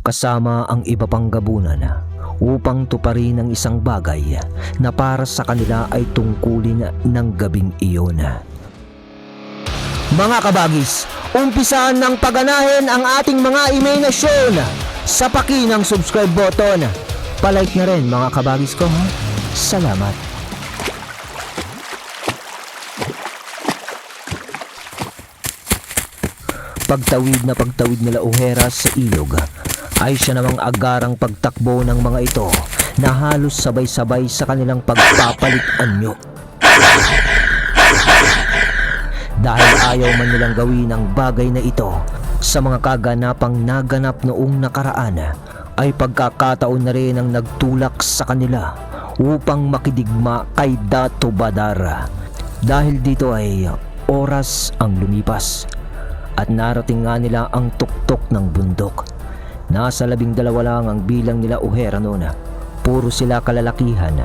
kasama ang iba pang gabunan upang tuparin ang isang bagay na para sa kanila ay tungkulin ng gabing iyon. Mga kabagis, umpisaan ng paganahin ang ating mga imaginasyon sa paki ng subscribe button. Palike na rin mga kabagis ko ha. Salamat. Pagtawid na pagtawid nila Ojera sa ilog ay siya namang agarang pagtakbo ng mga ito na halos sabay-sabay sa kanilang pagpapalit anyo. Dahil ayaw man nilang gawin ang bagay na ito sa mga kaganapang naganap noong nakaraan ay pagkakataon na rin ang nagtulak sa kanila upang makidigma kay Dato Badara. Dahil dito ay oras ang lumipas at narating nga nila ang tuktok ng bundok. Nasa labing dalawa lang ang bilang nila Ojera noon. Puro sila kalalakihan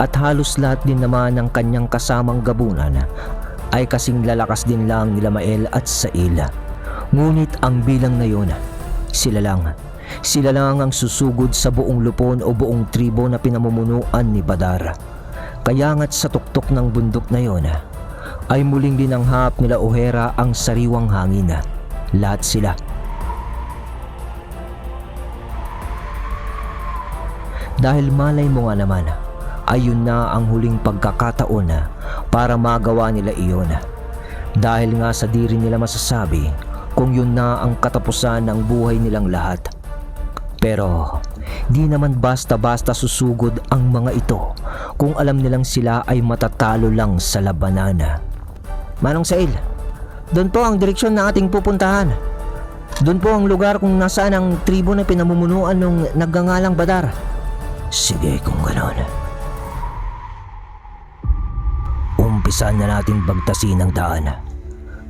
at halos lahat din naman ng kanyang kasamang gabunan ay kasing lalakas din lang nila Mael at Saila. Ngunit ang bilang na yun, sila lang. Sila lang ang susugod sa buong lupon o buong tribo na pinamumunuan ni Badar. Kaya nga't sa tuktok ng bundok na yon, ay muling dinanghap nila Ojera ang sariwang hangin. Lahat sila. Dahil malay mo nga naman, ayun na ang huling pagkakataon para magawa nila iyon. Dahil nga sa di nila masasabi kung yun na ang katapusan ng buhay nilang lahat. Pero di naman basta-basta susugod ang mga ito kung alam nilang sila ay matatalo lang sa labanan. Manong Sail, doon po ang direksyon na ating pupuntahan. Doon po ang lugar kung nasaan ang tribo na pinamumunuan ng nagngangalang Badar. Sige kung gano'n. Umpisan na natin bagtasin ang daan.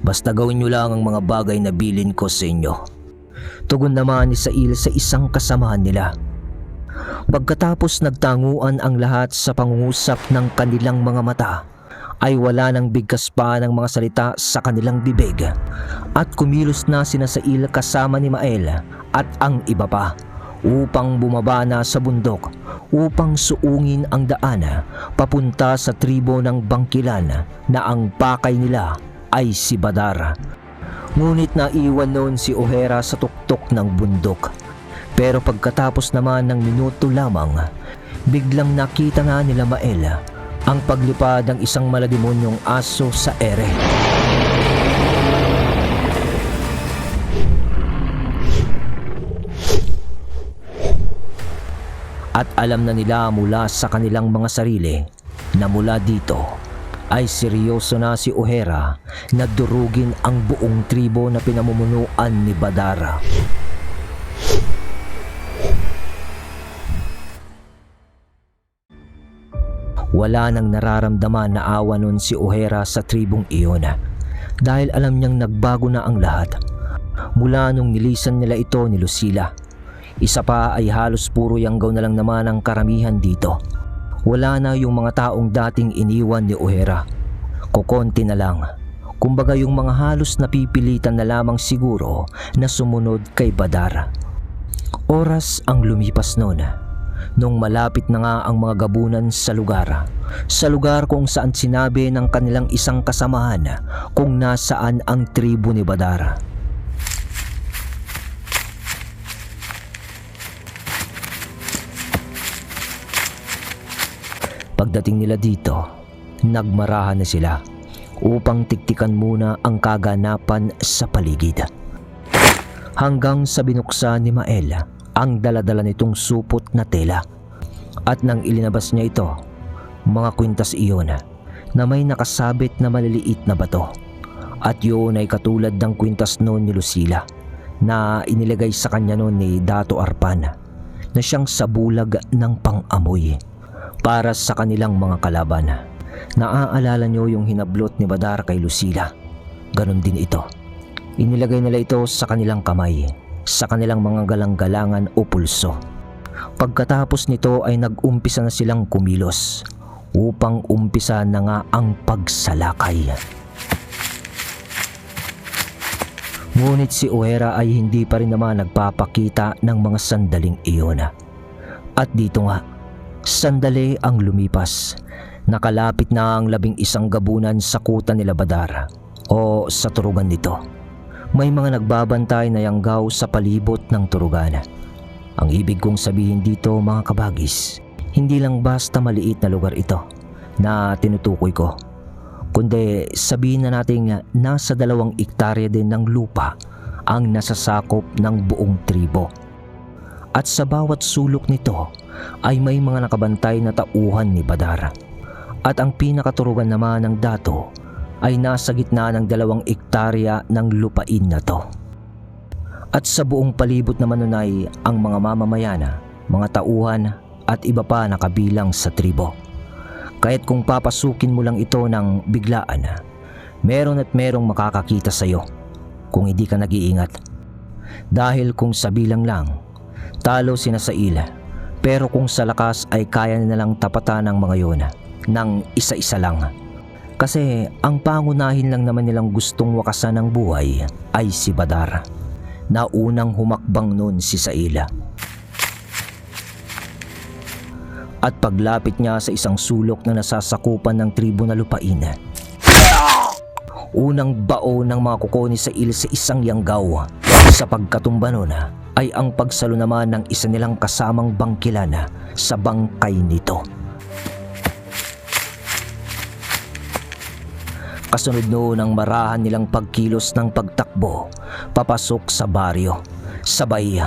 Basta gawin nyo lang ang mga bagay na bilin ko sa inyo. Tugon naman ni Sail sa isang kasamahan nila. Pagkatapos nagtanguan ang lahat sa pangungusap ng kanilang mga mata, ay wala nang bigkas pa ng mga salita sa kanilang bibig at kumilos na sina Sail kasama ni Mael at ang iba pa upang bumaba na sa bundok upang suungin ang daan papunta sa tribo ng Bangkilan na ang pakay nila ay si Badar. Ngunit naiwan noon si Ojera sa tuktok ng bundok. Pero pagkatapos naman ng minuto lamang, biglang nakita na nila Mael ang paglipad ng isang malademonyong aso sa ere. Alam na nila mula sa kanilang mga sarili na mula dito ay seryoso na si Ojera na durugin ang buong tribo na pinamumunuan ni Badara. Wala nang nararamdaman na awa nun si Ojera sa tribong iyon dahil alam niyang nagbago na ang lahat. Mula nung nilisan nila ito ni Lucila, isa pa ay halos puro yanggaw na lang naman ang karamihan dito. Wala na yung mga taong dating iniwan ni Ojera. Kukonti na lang. Kumbaga yung mga halos napipilitan na lamang siguro na sumunod kay Badar. Oras ang lumipas noon nung malapit na nga ang mga gabunan sa lugar. Sa lugar kung saan sinabi ng kanilang isang kasamahan kung nasaan ang tribo ni Badar. Pagdating nila dito, nagmarahan na sila upang tiktikan muna ang kaganapan sa paligid. Hanggang sa binuksan ni Mael ang daladala nitong supot na tela. At nang ilinabas niya ito, mga kwintas iyon na may nakasabit na maliliit na bato. At yun ay katulad ng kwintas noon ni Lucila na inilagay sa kanya noon ni Dato Arpan na siyang sabulag ng pang-amoy para sa kanilang mga kalaban. Naaalala niyo yung hinablot ni Badar kay Lucila. Ganon din ito. Inilagay nila ito sa kanilang kamay, sa kanilang mga galang-galangan o pulso. Pagkatapos nito ay nag-umpisa na silang kumilos upang umpisa na nga ang pagsalakay. Ngunit si Uera ay hindi pa rin naman nagpapakita ng mga sandaling iyon. At dito nga, sandali ang lumipas. Nakalapit na ang labing isang gabunan sa kuta nila Badar o sa turugan nito. May mga nagbabantay na yanggaw sa palibot ng turugan. Ang ibig kong sabihin dito mga kabagis, hindi lang basta maliit na lugar ito na tinutukoy ko kundi sabihin na natin nasa dalawang ektarya din ng lupa ang nasasakop ng buong tribo. At sa bawat sulok nito ay may mga nakabantay na tauhan ni Badar. At ang pinakaturugan naman ng dato ay nasa gitna ng dalawang ektarya ng lupain na to. At sa buong palibot naman nun ay ang mga mamamayana, mga tauhan at iba pa na kabilang sa tribo. Kahit kung papasukin mo lang ito ng biglaan, meron at merong makakakita sa iyo kung hindi ka nag-iingat. Dahil kung sa bilang lang, talo sina sa ila. Pero kung sa lakas ay kaya na lang tapatan ng mga yon ng isa-isa lang. Kasi ang pangunahin lang naman nilang gustong wakasan ng buhay ay si Badar na unang humakbang noon si Saila. At paglapit niya sa isang sulok na nasasakupan ng tribo lupain, unang bao ng mga kuko ni Sail sa isang yanggaw sa pagkatumba nun ay ang pagsalo naman ng isa nilang kasamang bangkilan sa bangkay nito. Kasunod noon ang marahan nilang pagkilos ng pagtakbo papasok sa baryo. Sabay,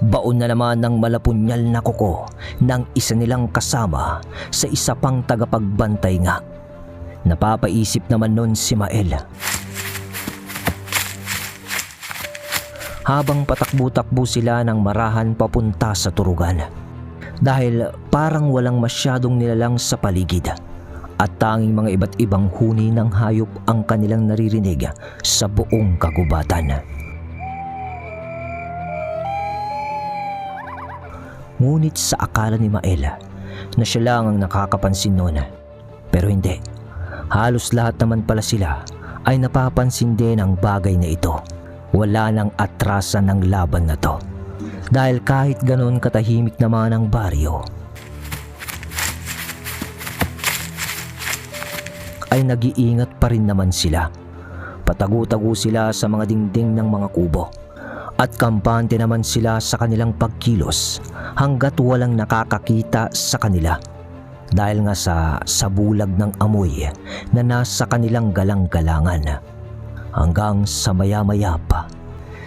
baon na naman ng malapunyal na kuko ng isa nilang kasama sa isa pang tagapagbantay nga. Napapaisip naman nun si Mael. Habang patakbo-takbo sila ng marahan papunta sa turugan. Dahil parang walang masyadong nilalang sa paligid at tanging mga iba't ibang huni ng hayop ang kanilang naririnig sa buong kagubatan. Ngunit sa akala ni Maela na siya lang ang nakakapansin noon. Pero hindi. Halos lahat naman pala sila ay napapansin din ang bagay na ito. Wala nang atrasan ng laban na to. Dahil kahit ganon katahimik naman ang baryo, ay nag-iingat pa rin naman sila. Patago-tago sila sa mga dingding ng mga kubo at kampante naman sila sa kanilang pagkilos hanggat walang nakakakita sa kanila. Dahil nga sa sabulag ng amoy na nasa kanilang galang-galangan. Hanggang sa maya-maya pa,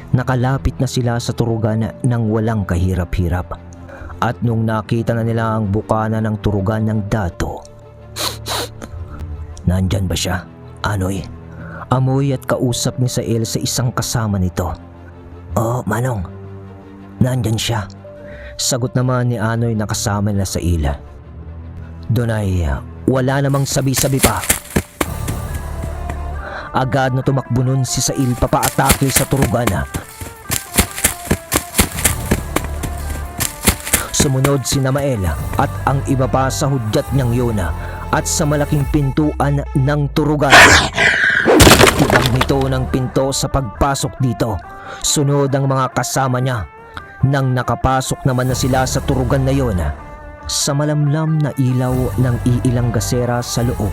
nakalapit na sila sa turugan ng walang kahirap-hirap. At nung nakita na nila ang bukana ng turugan ng dato, Nandyan ba siya? Anoy? Amoy at kausap ni Sael sa isang kasama nito. Oo, Manong. Nandyan siya. Sagot naman ni Anoy na kasama nila sa ila. Doon uh, wala namang sabi-sabi pa. Agad na tumakbo nun si Sail papaatake sa turugan. Sumunod si Namael at ang iba pa sa hudyat niyang yun at sa malaking pintuan ng turugan. Tibag nito ng pinto sa pagpasok dito. Sunod ang mga kasama niya. Nang nakapasok naman na sila sa turugan na yon, sa malamlam na ilaw ng iilang gasera sa loob,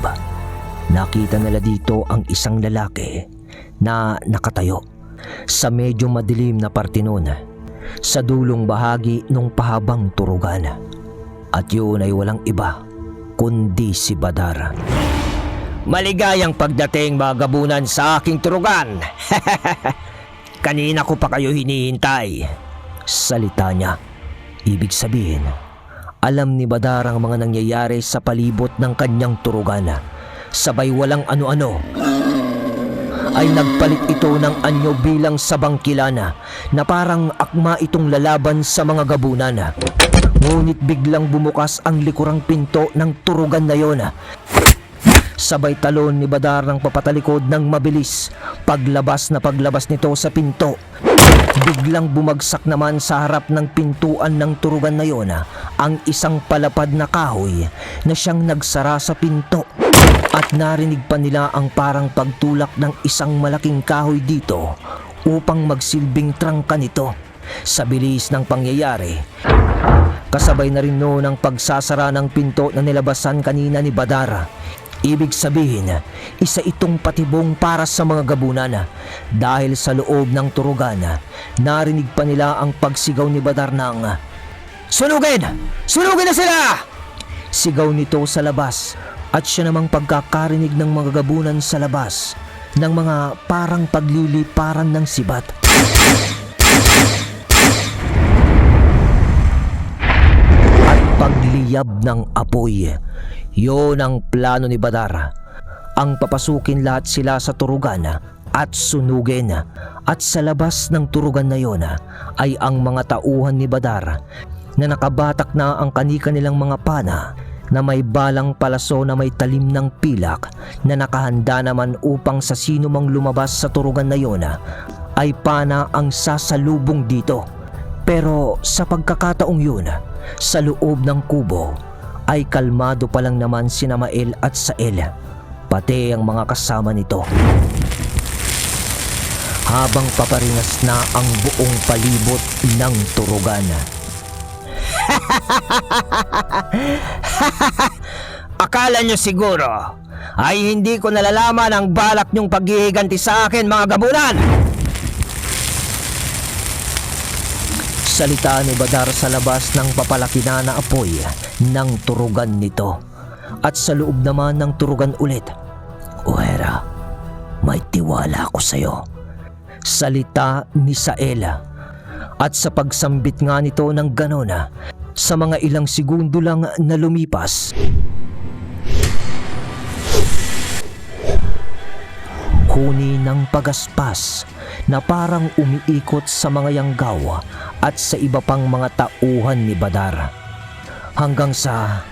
nakita nila dito ang isang lalaki na nakatayo sa medyo madilim na parte noon sa dulong bahagi ng pahabang turugan. At yun ay walang iba kundi si Badar. Maligayang pagdating mga gabunan sa aking turugan. Kanina ko pa kayo hinihintay. Salita niya. Ibig sabihin, alam ni Badar ang mga nangyayari sa palibot ng kanyang turugan. Sabay walang ano-ano. Ay nagpalit ito ng anyo bilang sabangkilana na parang akma itong lalaban sa mga gabunan. Ngunit biglang bumukas ang likurang pinto ng turugan na yon. Sabay talon ni Badar ng papatalikod ng mabilis. Paglabas na paglabas nito sa pinto. Biglang bumagsak naman sa harap ng pintuan ng turugan na yon ang isang palapad na kahoy na siyang nagsara sa pinto. At narinig pa nila ang parang pagtulak ng isang malaking kahoy dito upang magsilbing trangka nito. Sa bilis ng pangyayari, kasabay na rin noon ang pagsasara ng pinto na nilabasan kanina ni Badara. Ibig sabihin, isa itong patibong para sa mga gabunan dahil sa loob ng turugan, narinig pa nila ang pagsigaw ni Badar ng Sunugin! Sunugin na sila! Sigaw nito sa labas at siya namang pagkakarinig ng mga gabunan sa labas ng mga parang pagliliparan ng sibat. At pagliyab ng apoy. Yon ang plano ni Badar. Ang papasukin lahat sila sa turugan at sunugin. At sa labas ng turugan na yon ay ang mga tauhan ni Badar na nakabatak na ang kanika nilang mga pana na may balang palaso na may talim ng pilak na nakahanda naman upang sa sino mang lumabas sa turugan na yon ay pana ang sasalubong dito. Pero sa pagkakataong yun, sa loob ng kubo ay kalmado pa lang naman si Mael at Sael, pati ang mga kasama nito. Habang paparingas na ang buong palibot ng turugan. Akala nyo siguro ay hindi ko nalalaman ang balak nyong paghihiganti sa akin mga gabunan. Salita ni Badar sa labas ng papalaki na apoy ng turugan nito. At sa loob naman ng turugan ulit. Uwera, may tiwala ako sa'yo. Salita ni Saela. At sa pagsambit nga nito ng ganona, sa mga ilang segundo lang na lumipas, huni ng pagaspas na parang umiikot sa mga yanggaw at sa iba pang mga tauhan ni Badar. Hanggang sa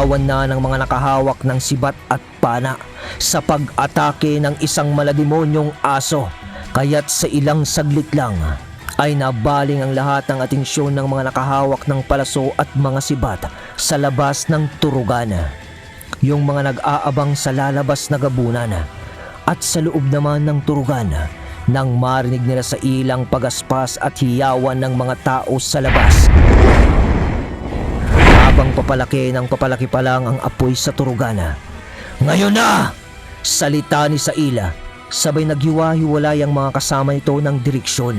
Hiyawan na ng mga nakahawak ng sibat at pana sa pag-atake ng isang malademonyong aso. Kaya't sa ilang saglit lang ay nabaling ang lahat ng atensyon ng mga nakahawak ng palaso at mga sibat sa labas ng turugan. Yung mga nag-aabang sa lalabas na gabunan at sa loob naman ng turugan nang marinig nila sa ilang pagaspas at hiyawan ng mga tao sa labas. Papalaki ng papalaki pa lang ang apoy sa turugana. Ngayon na! Salita ni Saila. Sabay naghiwa-hiwalay ang mga kasama nito ng direksyon.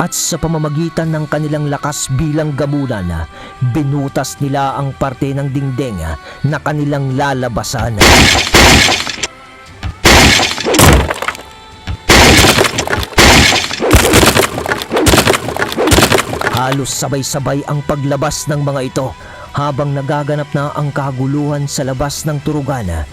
At sa pamamagitan ng kanilang lakas bilang gamunan, binutas nila ang parte ng dingding na kanilang lalabasan. Halos sabay-sabay ang paglabas ng mga ito habang nagaganap na ang kaguluhan sa labas ng turugana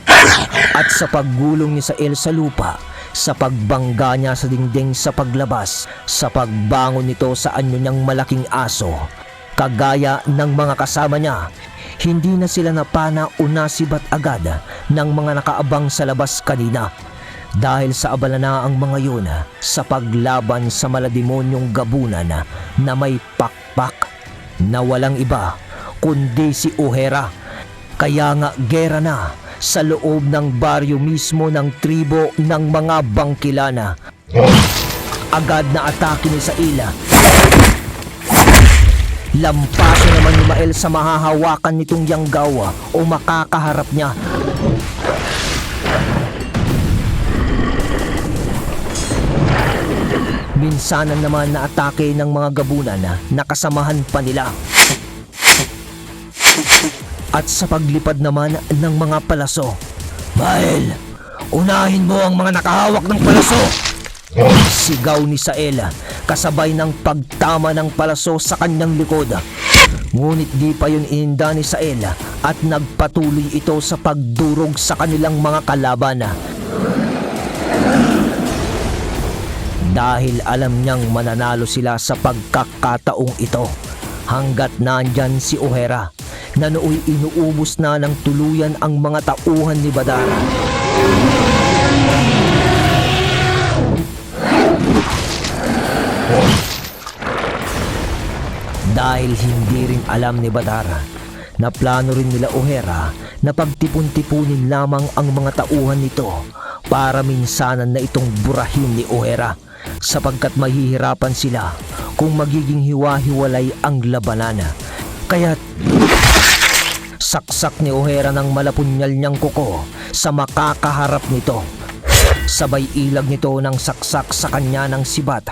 at sa paggulong ni Sael sa lupa sa pagbangga niya sa dingding sa paglabas sa pagbangon nito sa anyo niyang malaking aso. Kagaya ng mga kasama niya hindi na sila napana o nasibat agad ng mga nakaabang sa labas kanina dahil sa abala na ang mga yun sa paglaban sa malademonyong gabunan na may pakpak na walang iba kundi si Uhera. Kaya nga gera na sa loob ng baryo mismo ng tribo ng mga bangkilana. Agad na atake ni Saila. Lampaso naman ni Mael sa mahahawakan nitong yanggawa o makakaharap niya. Minsanan naman na atake ng mga gabunan na nakasamahan pa nila. At sa paglipad naman ng mga palaso. Mael, unahin mo ang mga nakahawak ng palaso! Sigaw ni Saela kasabay ng pagtama ng palaso sa kanyang likod. Ngunit di pa yun ininda ni Saela at nagpatuloy ito sa pagdurog sa kanilang mga kalaban. Dahil alam niyang mananalo sila sa pagkakataong ito hanggat nandyan si O'Hara na nooy inuubos na ng tuluyan ang mga tauhan ni Badara. Dahil hindi rin alam ni Badara na plano rin nila O'Hara na pagtipon-tipunin lamang ang mga tauhan nito para minsanan na itong burahin ni O'Hara sapagkat mahihirapan sila kung magiging hiwa-hiwalay ang labanan. Kaya't saksak ni O'Hara ng malapunyal niyang kuko sa makakaharap nito. Sabay ilag nito ng saksak sa kanya ng sibat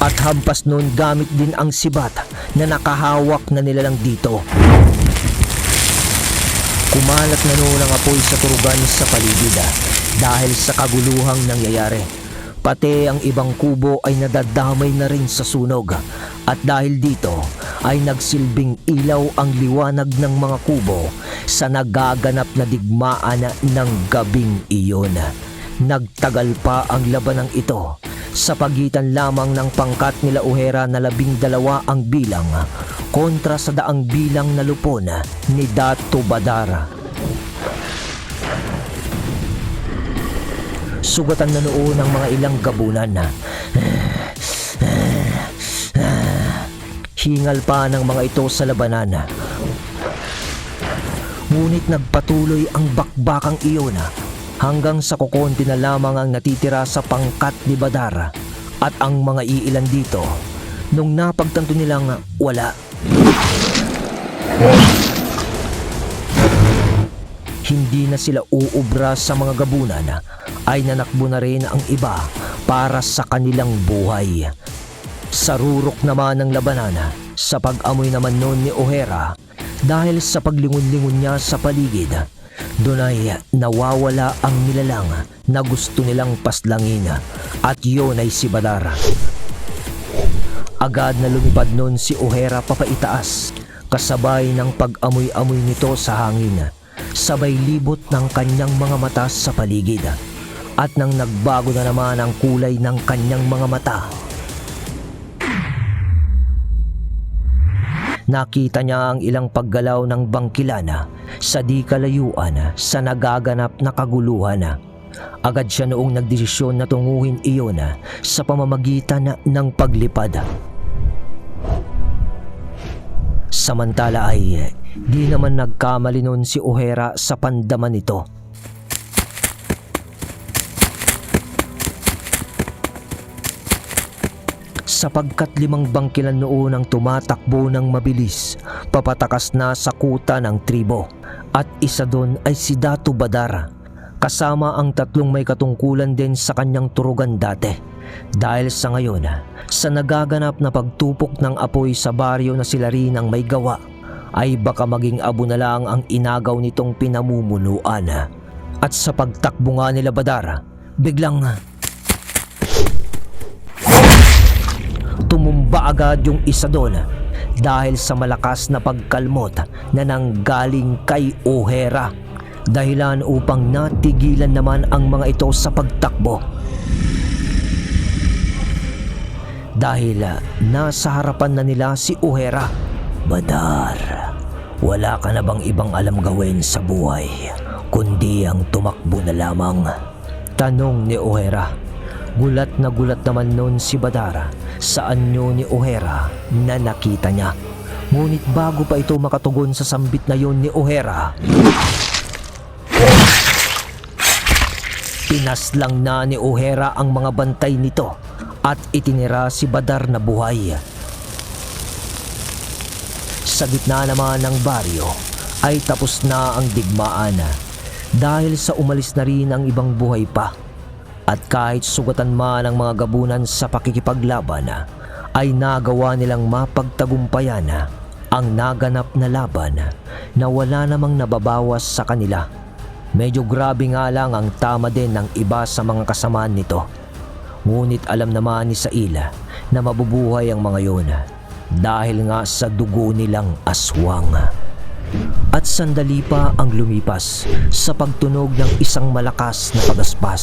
at hampas noon gamit din ang sibat na nakahawak na nilalang dito. Kumalat na noon ang apoy sa turugan sa paligid ah, dahil sa kaguluhang nangyayari. Pati ang ibang kubo ay nadadamay na rin sa sunog at dahil dito ay nagsilbing ilaw ang liwanag ng mga kubo sa nagaganap na digmaan ng gabing iyon. Nagtagal pa ang labanang ito sa pagitan lamang ng pangkat nila Uhera na labing dalawa ang bilang kontra sa daang bilang na lupon ni Dato Badara. Sugatan na noon ang mga ilang gabunan na hingal pa ng mga ito sa labanan. Ngunit nagpatuloy ang bakbakang iyon hanggang sa kukonti na lamang ang natitira sa pangkat ni Badara at ang mga iilan dito nung napagtanto nilang wala. Hindi na sila uubra sa mga gabunan ay nanakbo na rin ang iba para sa kanilang buhay. Sa rurok naman ng labanan sa pag-amoy naman noon ni O'Hara dahil sa paglingon-lingon niya sa paligid doon ay nawawala ang nilalang na gusto nilang paslangin at yun ay si Badara. Agad na lumipad noon si O'Hara papaitaas kasabay ng pag-amoy-amoy nito sa hangin. Sabay libot ng kanyang mga mata sa paligid at nang nagbago na naman ang kulay ng kanyang mga mata Nakita niya ang ilang paggalaw ng bangkilana sa di kalayuan sa nagaganap na kaguluhan. Agad siya noong nagdesisyon na tunguhin iyon sa pamamagitan ng paglipad. Samantala ay di naman nagkamali noon si O'Hara sa pandaman nito. Sapagkat limang bangkilan noon ang tumatakbo ng mabilis papatakas na sa kuta ng tribo. At isa doon ay si Dato Badara kasama ang tatlong may katungkulan din sa kanyang turugan dati. Dahil sa ngayon sa nagaganap na pagtupok ng apoy sa baryo na sila rin ang may gawa ay baka maging abo na lang ang inagaw nitong pinamumunuan at sa pagtakbo nga nila Badara biglang tumumba agad yung isa doon dahil sa malakas na pagkalmot na nanggaling kay O'Hara dahilan upang natigilan naman ang mga ito sa pagtakbo. Dahil ah, nasa harapan na nila si O'Hara. Badar, wala ka na bang ibang alam gawin sa buhay kundi ang tumakbo na lamang? Tanong ni O'Hara. Gulat na gulat naman noon si Badara sa anyo ni O'Hara na nakita niya. Ngunit bago pa ito makatugon sa sambit na yon ni O'Hara, pinaslang na ni O'Hara ang mga bantay nito at itinira si Badar na buhay. Sa gitna naman ng baryo ay tapos na ang digmaan dahil sa umalis na rin ang ibang buhay pa. At kahit sugatan man ang mga gabunan sa pakikipaglaban, ay nagawa nilang mapagtagumpayan ang naganap na laban na wala namang nababawas sa kanila. Medyo grabe nga lang ang tama din ng iba sa mga kasamaan nito. Ngunit alam naman ni Saila na mabubuhay ang mga yon dahil nga sa dugo nilang aswang. At sandali pa ang lumipas sa pagtunog ng isang malakas na pagaspas.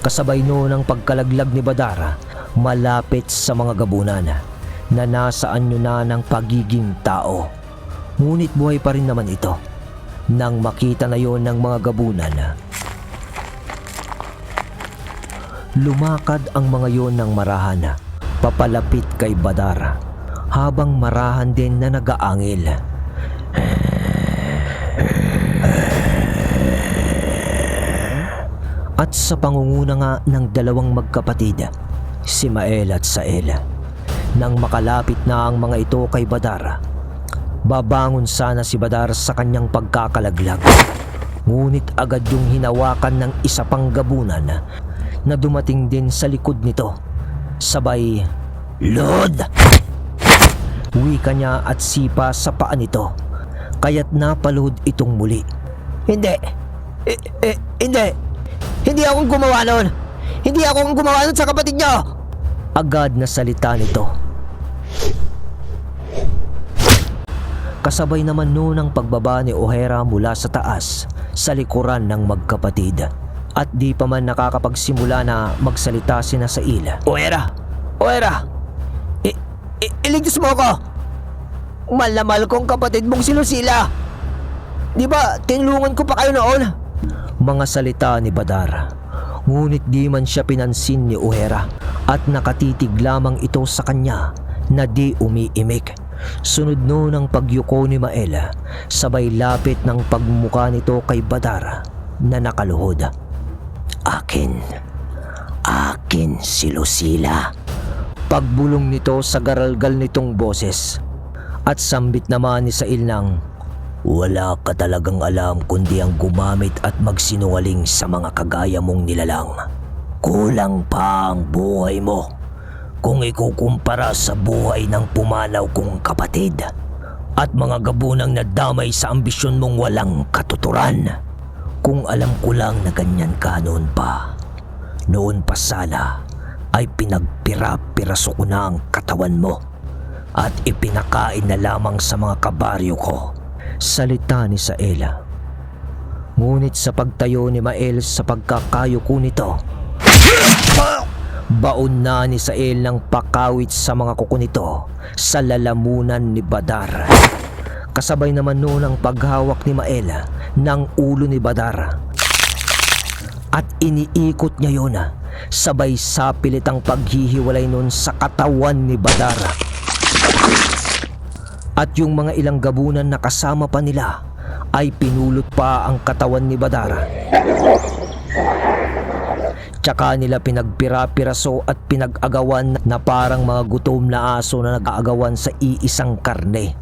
Kasabay noon ang pagkalaglag ni Badara malapit sa mga gabunan na nasa anyo na ng pagiging tao. Ngunit buhay pa rin naman ito. Nang makita na yon ng mga gabunan, lumakad ang mga yon ng marahan papalapit kay Badar habang marahan din na nagaangil. At sa pangunguna nga ng dalawang magkapatid, si Mael at Sael. Nang makalapit na ang mga ito kay Badar, babangon sana si Badar sa kanyang pagkakalaglag. Ngunit agad yung hinawakan ng isa pang gabunan na dumating din sa likod nito. Sabay, Lord! Wika niya at sipa sa paa nito. Kaya't napaluhod itong muli. Hindi! Eh, eh, hindi! Hindi akong gumawa nun! Hindi ako ang gumawa nun sa kapatid niyo! Agad na salita nito. Kasabay naman noon ang pagbaba ni O'Hara mula sa taas sa likuran ng magkapatid. At di pa man nakakapagsimula na magsalita sina sa ila. O'Hara! O'Hara! Iligtas mo ako! Malamal kong kapatid mong si Lucila! Di ba tinulungan ko pa kayo noon? Mga salita ni Badar. Ngunit di man siya pinansin ni O'Hara at nakatitig lamang ito sa kanya na di umiimik. Sunod noon ang pagyuko ni Maela, sabay lapit ng pagmuka nito kay Badar na nakaluhod. Akin, akin si Lucila. Pagbulong nito sa garalgal nitong boses at sambit naman ni Sail ng wala ka talagang alam kundi ang gumamit at magsinungaling sa mga kagaya mong nilalang. Kulang pa ang buhay mo kung ikukumpara sa buhay ng pumanaw kong kapatid at mga gabunang nadamay sa ambisyon mong walang katuturan. Kung alam ko lang na ganyan ka noon pa, noon pa sana ay pinagpira-piraso ko na ang katawan mo at ipinakain na lamang sa mga kabaryo ko. Salita ni Saela. Ngunit sa pagtayo ni Mael sa pagkakayuko nito, baon na ni Sael ng pakawit sa mga kuko nito sa lalamunan ni Badar. Kasabay naman noon ang paghawak ni Mael ng ulo ni Badar. At iniikot niya yun sabay sapilit ang paghihiwalay noon sa katawan ni Badar at yung mga ilang gabunan na kasama pa nila ay pinulot pa ang katawan ni Badara. Tsaka nila pinagpira-piraso at pinag-agawan na parang mga gutom na aso na nag-aagawan sa iisang karne.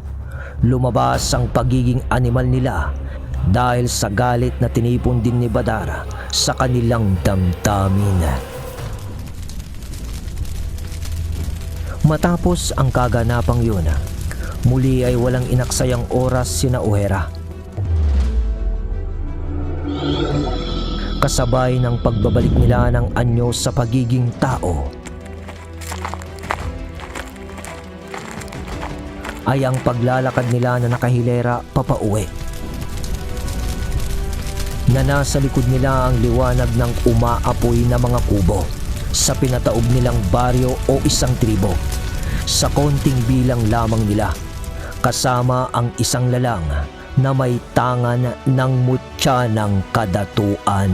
Lumabas ang pagiging animal nila dahil sa galit na tinipon din ni Badara sa kanilang damdamin. Matapos ang kaganapang yun, Muli ay walang inaksayang oras sina O'Hara. Kasabay ng pagbabalik nila ng anyo sa pagiging tao. ay ang paglalakad nila na nakahilera papauwi. Na nasa likod nila ang liwanag ng umaapoy na mga kubo sa pinataob nilang baryo o isang tribo sa konting bilang lamang nila kasama ang isang lalang na may tangan ng mutya ng kadatuan.